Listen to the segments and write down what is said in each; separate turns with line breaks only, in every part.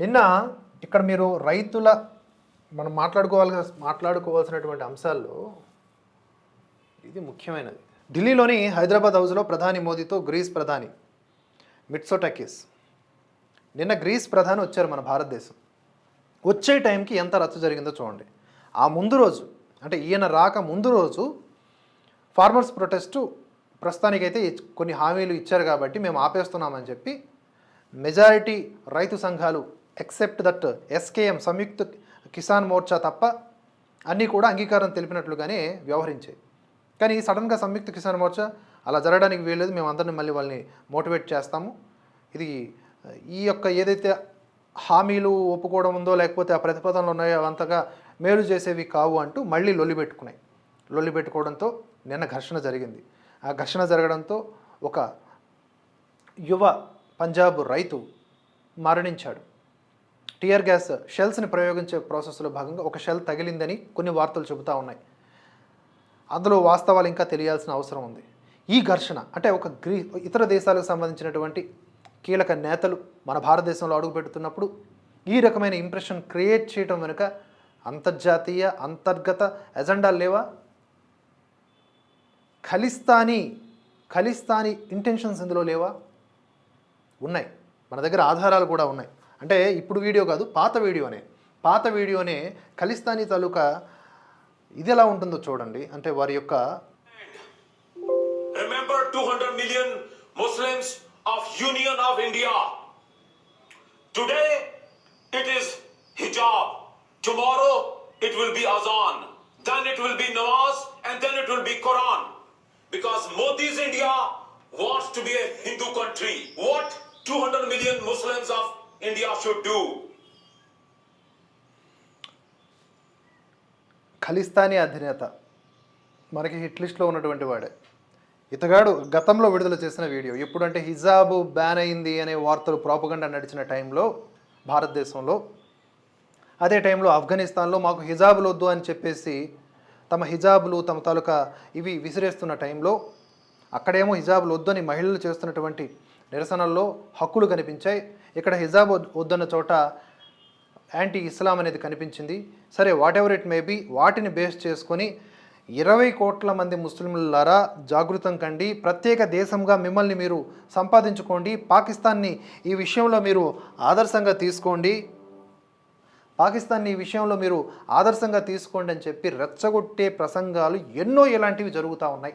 నిన్న ఇక్కడ మీరు రైతుల మనం మాట్లాడుకోవాలి మాట్లాడుకోవాల్సినటువంటి అంశాల్లో ఇది ముఖ్యమైనది. ఢిల్లీలోని హైదరాబాద్ హౌస్లో ప్రధాని మోదీతో గ్రీస్ ప్రధాని మిట్సోటాకిస్. నిన్న గ్రీస్ ప్రధాని వచ్చారు మన భారతదేశం. వచ్చే టైంకి ఎంత రచ్చ జరిగిందో చూడండి. ఆ ముందు రోజు అంటే ఈయన రాక ముందు రోజు ఫార్మర్స్ ప్రొటెస్టు ప్రస్తుతానికైతే కొన్ని హామీలు ఇచ్చారు కాబట్టి మేము ఆపేస్తున్నామని చెప్పి మెజారిటీ రైతు సంఘాలు except that SKM Samyukt Kisan Morcha తప్ప అన్నీ కూడా అంగీకారం తెలిపినట్లుగానే వ్యవహరించాయి. కానీ సడన్గా సంయుక్త కిసాన్ మోర్చా అలా జరగడానికి వీల్లేదు. మేము అందరిని మళ్ళీ వాళ్ళని మోటివేట్ చేస్తాము. ఇది ఈ యొక్క ఏదైతే హామీలు ఒప్పుకోవడం ఉందో లేకపోతే ఆ ప్రతిపాదనలు ఉన్నాయో అవంతగా మేలు చేసేవి కావు అంటూ మళ్ళీ లొల్లిపెట్టుకున్నాయి లొల్లిపెట్టుకోవడంతో నిన్న ఘర్షణ జరిగింది. ఆ ఘర్షణ జరగడంతో ఒక యువ పంజాబ్ రైతు మరణించాడు. టియర్ గ్యాస్ షెల్స్ని ప్రయోగించే ప్రాసెస్లో భాగంగా ఒక షెల్ తగిలిందని కొన్ని వార్తలు చెబుతూ ఉన్నాయి. అందులో వాస్తవాలు ఇంకా తెలియాల్సిన అవసరం ఉంది. ఈ ఘర్షణ అంటే ఒక గ్రీ ఇతర దేశాలకు సంబంధించినటువంటి కీలక నేతలు మన భారతదేశంలో అడుగుపెడుతున్నప్పుడు ఈ రకమైన ఇంప్రెషన్ క్రియేట్ చేయడం వెనుక అంతర్జాతీయ అంతర్గత ఎజెండాలు లేవా? ఖలిస్తానీ ఖలిస్తానీ ఇంటెన్షన్స్ ఇందులో లేవా? ఉన్నాయి. మన దగ్గర ఆధారాలు కూడా ఉన్నాయి. అంటే ఇప్పుడు వీడియో కాదు పాత వీడియోనే. పాత వీడియోనే ఖలిస్తానీ తాలూకా ఇది ఎలా ఉంటుందో చూడండి. అంటే వారి యొక్క
remember two hundred million Muslims of Union of India today it is hijab tomorrow it will be azan then it will be namaz and then it be Quran because Modi's India wants to be Hindu country what two hundred million Muslims of India should do?
Khalistani అధినేత. మనకి hit లిస్ట్లో ఉన్నటువంటి వాడే. ఇతగాడు గతంలో విడుదల చేసిన video. ఎప్పుడంటే హిజాబు ban అయింది అనే వార్తలు ప్రాపగండా నడిచిన టైంలో భారతదేశంలో. అదే టైంలో ఆఫ్ఘనిస్తాన్లో మాకు హిజాబులు వద్దు అని చెప్పేసి తమ హిజాబులు తమ తాలూకా ఇవి విసిరేస్తున్న టైంలో అక్కడేమో హిజాబులు వద్దని మహిళలు చేస్తున్నటువంటి నిరసనల్లో హక్కులు కనిపించాయి. ఇక్కడ హిజాబ్ వద్దన్న చోట యాంటీ ఇస్లాం అనేది కనిపించింది. సరే whatever it may be వాటిని బేస్ చేసుకొని ఇరవై కోట్ల మంది ముస్లింలారా జాగృతం కండి. ప్రత్యేక దేశంగా మిమ్మల్ని మీరు సంపాదించుకోండి. పాకిస్తాన్ని ఈ విషయంలో మీరు ఆదర్శంగా తీసుకోండి. పాకిస్తాన్ని ఈ విషయంలో మీరు ఆదర్శంగా తీసుకోండి అని చెప్పి రెచ్చగొట్టే ప్రసంగాలు ఎన్నో ఇలాంటివి జరుగుతూ ఉన్నాయి.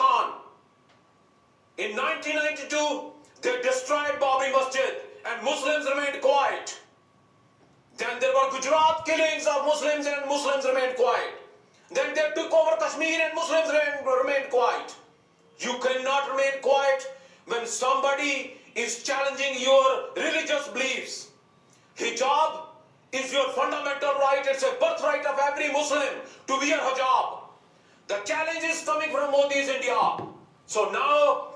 In 1992, they destroyed Babri Masjid and Muslims remained quiet. Then there were Gujarat killings of Muslims and Muslims remained quiet. Then they took over Kashmir and Muslims remained, remained quiet. You cannot remain quiet when somebody is challenging your religious beliefs. Hijab is your fundamental right. It's a birthright of every Muslim to wear hijab. The challenge is coming from Modi's India. So now,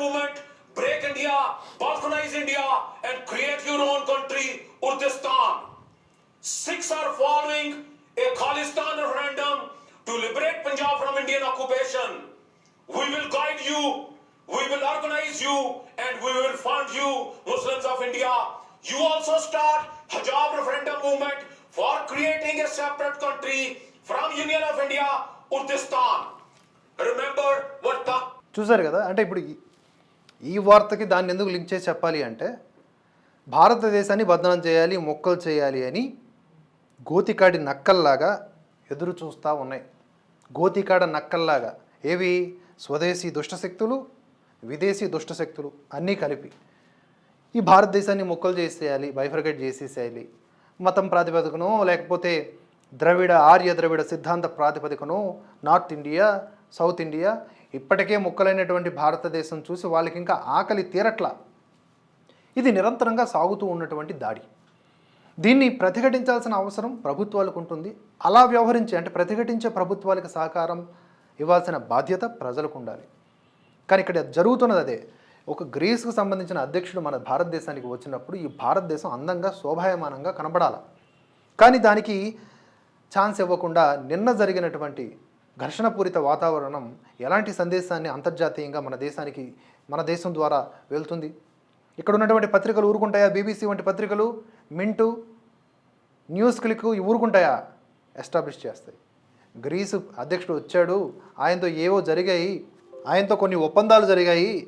movement, break India, balkanize India, and create your own country, Kurdistan. Sikhs are following a Khalistan referendum to liberate Punjab from Indian occupation. We will guide you, we will organize you, and we will fund you, Muslims of India. You also start hijab referendum movement for creating a separate country from Union of India, Kurdistan. Remember what the
చూసారు కదా అంటే ఇప్పుడు ఈ- వార్తకి దాన్ని ఎందుకు link చేసి చెప్పాలి అంటే భారతదేశాన్ని బదనం చేయాలి మొక్కలు చేయాలి అని గోతికాడి నక్కల్లాగా ఎదురు చూస్తూ ఉన్నాయి. గోతికాడ నక్కల్లాగా. ఏవి? స్వదేశీ దుష్టశక్తులు విదేశీ దుష్టశక్తులు అన్నీ కలిపి. ఈ భారతదేశాన్ని మొక్కలు చేసేయాలి బైఫర్గేట్ చేసేసేయాలి. మతం ప్రాతిపదికనో లేకపోతే ద్రవిడ ఆర్య ద్రవిడ సిద్ధాంత ప్రాతిపదికనో నార్త్ ఇండియా సౌత్ ఇండియా ఇప్పటికే ముక్కలైనటువంటి భారతదేశం చూసి వాళ్ళకి ఇంకా ఆకలి తీరట్లా. ఇది నిరంతరంగా సాగుతూ ఉన్నటువంటి దాడి. దీన్ని ప్రతిఘటించాల్సిన అవసరం ప్రభుత్వాలకు ఉంటుంది. అలా వ్యవహరించే అంటే ప్రతిఘటించే ప్రభుత్వాలకు సహకారం ఇవ్వాల్సిన బాధ్యత ప్రజలకు ఉండాలి. కానీ ఇక్కడ జరుగుతున్నది అదే. ఒక గ్రీస్కు సంబంధించిన అధ్యక్షుడు మన భారతదేశానికి వచ్చినప్పుడు ఈ భారతదేశం అందంగా శోభాయమానంగా కనబడాలి. కానీ దానికి ఛాన్స్ ఇవ్వకుండా నిన్న జరిగినటువంటి ఘర్షణపూరిత వాతావరణం ఎలాంటి సందేశాన్ని అంతర్జాతీయంగా మన దేశానికి మన దేశం ద్వారా వెళ్తుంది? ఇక్కడ ఉన్నటువంటి పత్రికలు ఊరుకుంటాయా? బీబీసీ వంటి పత్రికలు మింటు న్యూస్ క్లిక్ ఊరుకుంటాయా? ఎస్టాబ్లిష్ చేస్తాయి. గ్రీసు అధ్యక్షుడు వచ్చాడు. ఆయనతో ఏవో జరిగాయి. ఆయనతో కొన్ని ఒప్పందాలు జరిగాయి.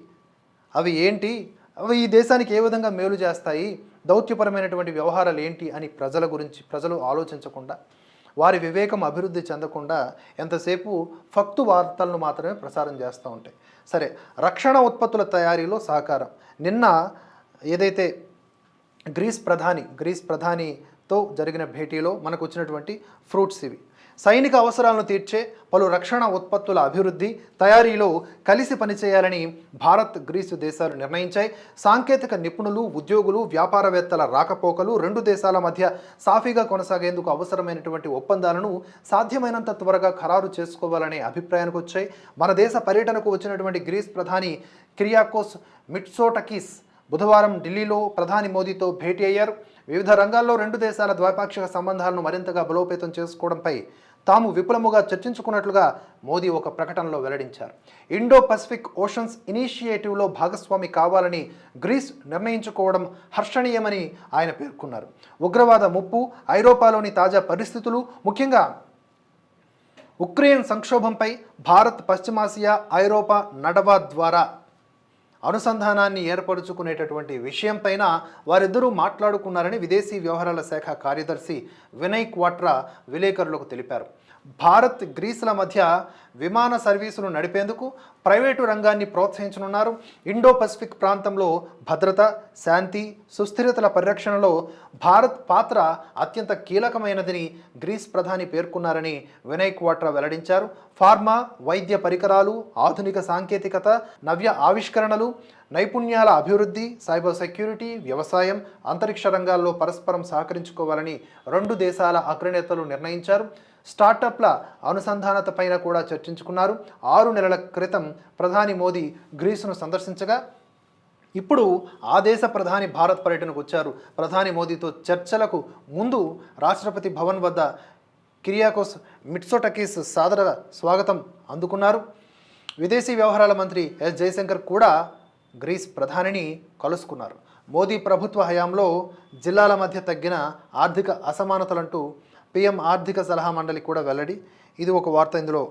అవి ఏంటి? అవి ఈ దేశానికి ఏ విధంగా మేలు చేస్తాయి? దౌత్యపరమైనటువంటి వ్యవహారాలు ఏంటి అని ప్రజల గురించి ప్రజలు ఆలోచించకుండా. వారి వివేకం అభివృద్ధి చెందకుండా ఎంతసేపు ఫక్తు వార్తలను మాత్రమే ప్రసారం చేస్తూ ఉంటాయి సరే రక్షణ ఉత్పత్తుల తయారీలో సహకారం. నిన్న ఏదైతే గ్రీస్ ప్రధాని గ్రీస్ ప్రధానితో జరిగిన భేటీలో మనకు వచ్చినటువంటి ఫ్రూట్స్ ఇవి. సైనిక అవసరాలను తీర్చే పలు రక్షణ ఉత్పత్తుల అభివృద్ధి తయారీలో కలిసి పనిచేయాలని భారత్ గ్రీసు దేశాలు నిర్ణయించాయి. సాంకేతిక నిపుణులు ఉద్యోగులు వ్యాపారవేత్తల రాకపోకలు రెండు దేశాల మధ్య సాఫీగా కొనసాగేందుకు అవసరమైనటువంటి ఒప్పందాలను సాధ్యమైనంత త్వరగా ఖరారు చేసుకోవాలనే అభిప్రాయానికి వచ్చాయి. మన దేశ పర్యటనకు వచ్చినటువంటి గ్రీస్ ప్రధాని క్రియాకోస్ మిట్సోటకిస్ బుధవారం ఢిల్లీలో ప్రధాని మోదీతో భేటీ అయ్యారు. వివిధ రంగాల్లో రెండు దేశాల ద్వైపాక్షిక సంబంధాలను మరింతగా బలోపేతం చేసుకోవడంపై తాము విపులముగా చర్చించుకున్నట్లుగా మోదీ ఒక ప్రకటనలో వెల్లడించారు. ఇండో పసిఫిక్ ఓషన్స్ ఇనిషియేటివ్లో భాగస్వామి కావాలని గ్రీస్ నిర్ణయించుకోవడం హర్షణీయమని ఆయన పేర్కొన్నారు. ఉగ్రవాద ముప్పు ఐరోపాలోని తాజా పరిస్థితులు ముఖ్యంగా ఉక్రెయిన్ సంక్షోభంపై భారత్ పశ్చిమాసియా ఐరోపా నడవా ద్వారా అనుసంధానాన్ని ఏర్పరుచుకునేటటువంటి విషయంపైన వారిద్దరూ మాట్లాడుకున్నారని విదేశీ వ్యవహారాల శాఖ కార్యదర్శి వినయ్ క్వాట్రా విలేకరులకు తెలిపారు. భారత్ గ్రీసుల మధ్య విమాన సర్వీసులు నడిపేందుకు ప్రైవేటు రంగాన్ని ప్రోత్సహించనున్నారు. ఇండో పసిఫిక్ ప్రాంతంలో భద్రత శాంతి సుస్థిరతల పరిరక్షణలో భారత్ పాత్ర అత్యంత కీలకమైనదని గ్రీస్ ప్రధాని పేర్కొన్నారని వినయ్ క్వాట్రా వెల్లడించారు. ఫార్మా వైద్య పరికరాలు ఆధునిక సాంకేతికత నవ్య ఆవిష్కరణలు నైపుణ్యాల అభివృద్ధి సైబర్ సెక్యూరిటీ వ్యవసాయం అంతరిక్ష రంగాల్లో పరస్పరం సహకరించుకోవాలని రెండు దేశాల అగ్రనేతలు నిర్ణయించారు. స్టార్టప్ల అనుసంధానత పైన కూడా చర్చించుకున్నారు. ఆరు నెలల క్రితం ప్రధాని మోదీ గ్రీసును సందర్శించగా ఇప్పుడు ఆ దేశ ప్రధాని భారత్ పర్యటనకు వచ్చారు. ప్రధాని మోదీతో చర్చలకు ముందు రాష్ట్రపతి భవన్ వద్ద కిరియాకోస్ మిట్సోటకీస్ సాదర స్వాగతం అందుకున్నారు. విదేశీ వ్యవహారాల మంత్రి ఎస్ జయశంకర్ కూడా గ్రీస్ ప్రధానిని కలుసుకున్నారు. మోదీ ప్రభుత్వ హయాంలో జిల్లాల మధ్య తగ్గిన ఆర్థిక అసమానతలంటూ పీఎం ఆర్థిక సలహా మండలి కూడా వెల్లడి. ఇది ఒక వార్త ఇందులో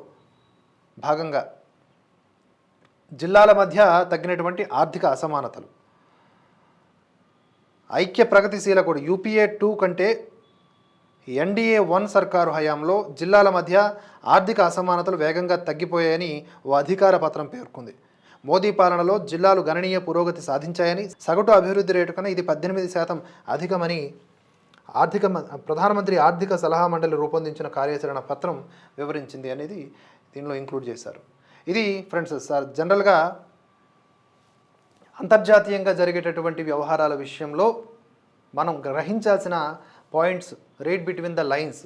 భాగంగా. జిల్లాల మధ్య తగ్గినటువంటి ఆర్థిక అసమానతలు. ఐక్య ప్రగతిశీల కూడా యూపీఏ టూ కంటే ఎన్డీఏ వన్ సర్కారు హయాంలో జిల్లాల మధ్య ఆర్థిక అసమానతలు వేగంగా తగ్గిపోయాయని ఓ అధికార పత్రం పేర్కొంది. మోదీ పాలనలో జిల్లాలు గణనీయ పురోగతి సాధించాయని సగటు అభివృద్ధి రేటు కన్నా ఇది పద్దెనిమిది శాతం అధికమని ఆర్థిక మ- ప్రధానమంత్రి ఆర్థిక సలహా మండలి రూపొందించిన కార్యాచరణ పత్రం వివరించింది అనేది దీనిలో ఇంక్లూడ్ చేశారు. ఇది ఫ్రెండ్స్ సార్ జనరల్గా అంతర్జాతీయంగా జరిగేటటువంటి వ్యవహారాల విషయంలో మనం గ్రహించాల్సిన points read between the lines